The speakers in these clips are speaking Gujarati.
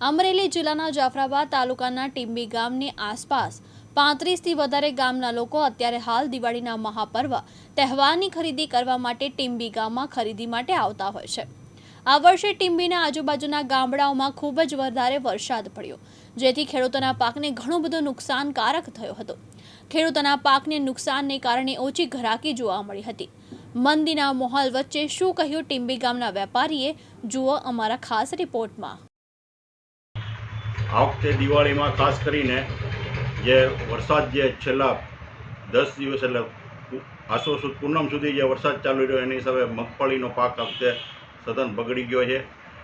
અમરેલી જિલ્લાના જાફરાબાદ તાલુકાના ટીંબી ગામની આસપાસ પાંત્રીસથી વધારે ગામના લોકો અત્યારે હાલ દિવાળીના મહાપર્વ તહેવારની ખરીદી કરવા માટે ટીંબી ગામમાં ખરીદી માટે આવતા હોય છે. આ વર્ષે ટીંબીના આજુબાજુના ગામડાઓમાં ખૂબ જ વધારે વરસાદ પડ્યો, જેથી ખેડૂતોના પાકને ઘણું બધું નુકસાનકારક થયો હતો. ખેડૂતોના પાકને નુકસાનને કારણે ઓછી ઘરાકી જોવા મળી હતી. મંદીના માહોલ વચ્ચે શું કહ્યું ટીંબી ગામના વેપારીએ, જુઓ અમારા ખાસ રિપોર્ટમાં. આ વખતે દિવાળીમાં ખાસ કરીને જે વરસાદ જે છેલ્લા દસ દિવસ એટલે આસો સુદ પૂનમ સુધી જે વરસાદ ચાલુ રહ્યો એની હિસાબે મગફળીનો પાક આ વખતે સતત બગડી ગયો છે.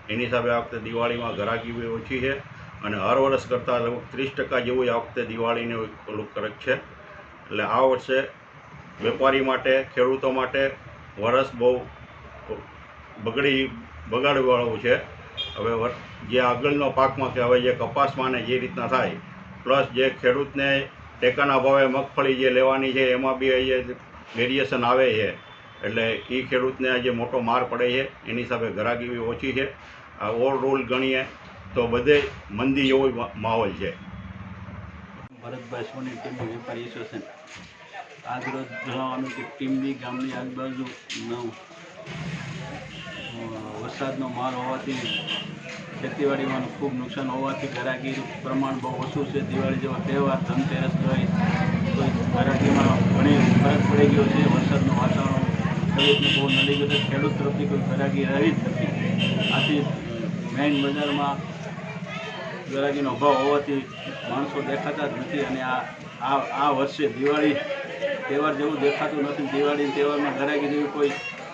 એની હિસાબે આ વખતે દિવાળીમાં ઘરાકી બી ઓછી છે અને હર વર્ષ કરતાં લગભગ ત્રીસ ટકા જેવું આ વખતે દિવાળીને ઓલું કરે છે. એટલે આ વર્ષે વેપારી માટે, ખેડૂતો માટે વરસ બહુ બગડી, બગાડવાળું છે. હવે જે આગળનો પાકમાં કે હવે જે કપાસમાં ને જે રીતના થાય, પ્લસ જે ખેડૂતને ટેકાના ભાવે મગફળી જે લેવાની છે, એમાં બી અહીંયા વેરિએશન આવે છે. એટલે એ ખેડૂતને આજે મોટો માર પડે છે, એની હિસાબે ગ્રાહકી બી ઓછી છે. આ ઓવરઓલ ગણીએ તો બધે મંદી જેવો માહોલ છે. ભરતભાઈ સોની ટીમની વેપારી એસોસિએશન. આજરોજ જણાવવાનું કે ટીમની ગામની આજુબાજુ વરસાદનો માલ હોવાથી ખેતીવાડીમાં ખૂબ નુકસાન હોવાથી ગરાગીનું પ્રમાણ બહુ ઓછું છે. દિવાળી જેવો તહેવાર ધનતેરસ હોય તો ગરાગીમાં ઘણી ફરક પડી ગયો છે. વરસાદનું વાતાવરણ ખેડૂતને બહુ નડી ગયું છે. ખેડૂત તરફથી કોઈ ગરાગી રહી જ નથી. આથી મેઇન બજારમાં ગરાગીનો અભાવ હોવાથી માણસો દેખાતા જ નથી અને આ આ વર્ષે દિવાળી તહેવાર જેવું દેખાતું નથી. દિવાળી તહેવારમાં ગરાગી જેવી કોઈ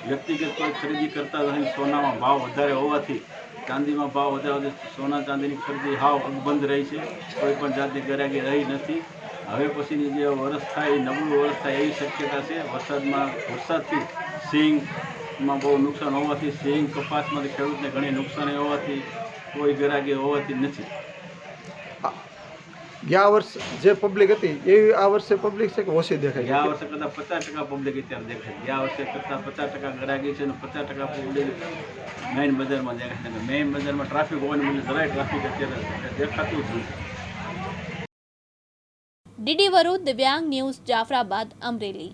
વ્યક્તિગત કોઈ ખરીદી કરતા નથી સોનામાં ભાવ વધારે હોવાથી ચાંદીમાં ભાવ વધારે સોના ચાંદીની ખરીદી હાવ બંધ રહી છે. કોઈ પણ જાતની ગરાગી રહી નથી. હવે પછીની જે વરસ થાય, એ નબળું વરસ થાય એવી શક્યતા છે. વરસાદમાં, વરસાદથી સિંગમાં બહુ નુકસાન હોવાથી સિંગ કપાસમાંથી ખેડૂતને ઘણી નુકસાની હોવાથી કોઈ ગરાગી હોવાથી નથી. ગયા વર્ષ જે પબ્લિક હતી એવી આ વર્ષે પબ્લિક છે કે ઓછી દેખાય ગયા વર્ષે કરતાં પચાસ ટકા પબ્લિક અત્યારે દેખાય ગયા વર્ષે કરતાં પચાસ ટકા ગ્રાહકી છે અને પચાસ ટકા પબ્લિક મેઇન બજારમાં દેખાય છે. મેઇન બજારમાં ટ્રાફિક હોવાની મને જરાય ટ્રાફિક અત્યારે દેખાતું જ નથી. ડીડી વરુ દિવ્યાંગ ન્યૂઝ જાફરાબાદ અમરેલી.